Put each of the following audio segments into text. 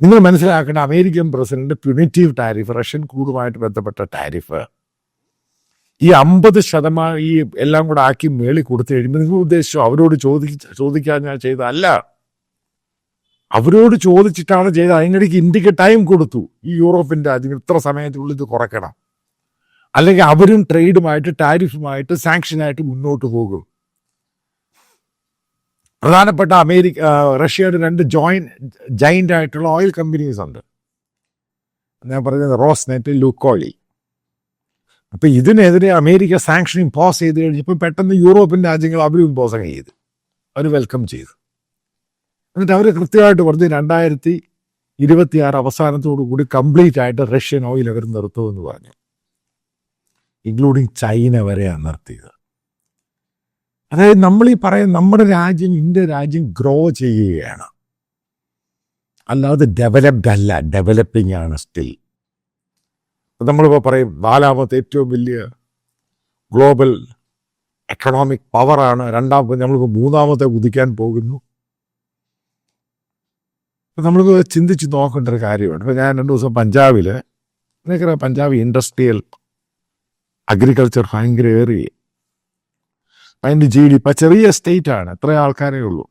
നിങ്ങൾ മനസ്സിലാക്കേണ്ട American president punitive tariff Russian കൂടുമായിട്ട് ബന്ധപ്പെട്ട ടാരിഫ് ഈ അമ്പത് ശതമാനം ഈ എല്ലാം കൂടെ ആക്കി മേളി കൊടുത്തു കഴിയുമ്പോൾ നിങ്ങൾ ഉദ്ദേശിച്ചു അവരോട് ചോദിക്ക ചോദിക്കാൻ ഞാൻ ചെയ്തതല്ല. അവരോട് ചോദിച്ചിട്ടാണ് ചെയ്തത്. അതിനിടയ്ക്ക് ഇന്ത്യയ്ക്ക് ടൈം കൊടുത്തു. ഈ യൂറോപ്പിന്റെ അതിന് ഇത്ര സമയത്തിനുള്ളിൽ ഇത് കുറയ്ക്കണം. അല്ലെങ്കിൽ അവരും ട്രേഡുമായിട്ട് ടാരിഫുമായിട്ട് സാങ്ഷനായിട്ട് മുന്നോട്ട് പോകും. പ്രധാനപ്പെട്ട അമേരിക്ക റഷ്യയുടെ രണ്ട് ജോയിൻ ജൈന്റ് ആയിട്ടുള്ള ഓയിൽ കമ്പനീസ് ഉണ്ട്. ഞാൻ പറയുന്നത് റോസ്നെറ്റ് ലൂക്കോളി അപ്പോൾ ഇതിനെതിരെ അമേരിക്ക സാങ്ഷൻ ഇമ്പോസ് ചെയ്ത് കഴിഞ്ഞപ്പോൾ പെട്ടെന്ന് യൂറോപ്യൻ രാജ്യങ്ങൾ അവരും ഇമ്പോസ് ചെയ്ത്. അവർ വെൽക്കം ചെയ്തു. എന്നിട്ട് അവർ കൃത്യമായിട്ട് പറഞ്ഞു രണ്ടായിരത്തി ഇരുപത്തിയാറ് അവസാനത്തോടു കൂടി കംപ്ലീറ്റ് ആയിട്ട് റഷ്യൻ ഓയിൽ അവർ നിർത്തുമെന്ന് പറഞ്ഞു. ഇൻക്ലൂഡിങ് ചൈന വരെയാണ് നിർത്തിയത്. അതായത് നമ്മൾ ഈ പറയുന്ന നമ്മുടെ രാജ്യം ഇന്ത്യ രാജ്യം ഗ്രോ ചെയ്യുകയാണ്. അല്ലാതെ ഡെവലപ്ഡ് അല്ല ഡെവലപ്പിംഗ് ആണ് സ്റ്റിൽ നമ്മളിപ്പോൾ പറയും നാലാമത്തെ ഏറ്റവും വലിയ ഗ്ലോബൽ എക്കണോമിക് പവറാണ് രണ്ടാമത്തെ നമ്മളിപ്പോൾ മൂന്നാമത്തെ കുതിക്കാൻ പോകുന്നു. അപ്പം നമ്മളിപ്പോൾ ചിന്തിച്ച് നോക്കേണ്ട ഒരു കാര്യമാണ്. ഇപ്പം ഞാൻ രണ്ട് ദിവസം പഞ്ചാബിൽ നിനക്കറിയാം പഞ്ചാബ് ഇൻഡസ്ട്രിയൽ അഗ്രികൾച്ചർ ഭയങ്കര ഏറിയ. അതിന്റെ ജി ഡി ഇപ്പം ചെറിയ സ്റ്റേറ്റ് ആണ്. എത്ര ആൾക്കാരേ ഉള്ളൂ.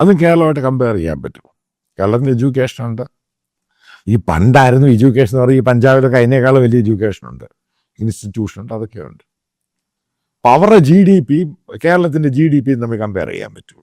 അതും കേരളമായിട്ട് കമ്പയർ ചെയ്യാൻ പറ്റും. കേരളത്തിൽ എഡ്യൂക്കേഷൻ ഉണ്ട്. ഈ പണ്ടായിരുന്നു എഡ്യൂക്കേഷൻ എന്ന് പറഞ്ഞാൽ ഈ പഞ്ചാബിലൊക്കെ അതിനേക്കാളും വലിയ എഡ്യൂക്കേഷൻ ഉണ്ട്. ഇൻസ്റ്റിറ്റ്യൂഷൻ ഉണ്ട് അതൊക്കെ ഉണ്ട് അപ്പോൾ അവരുടെ ജി ഡി പി കേരളത്തിന്റെ ജി ഡി പി തമ്മിൽ കമ്പയർ ചെയ്യാൻ പറ്റും.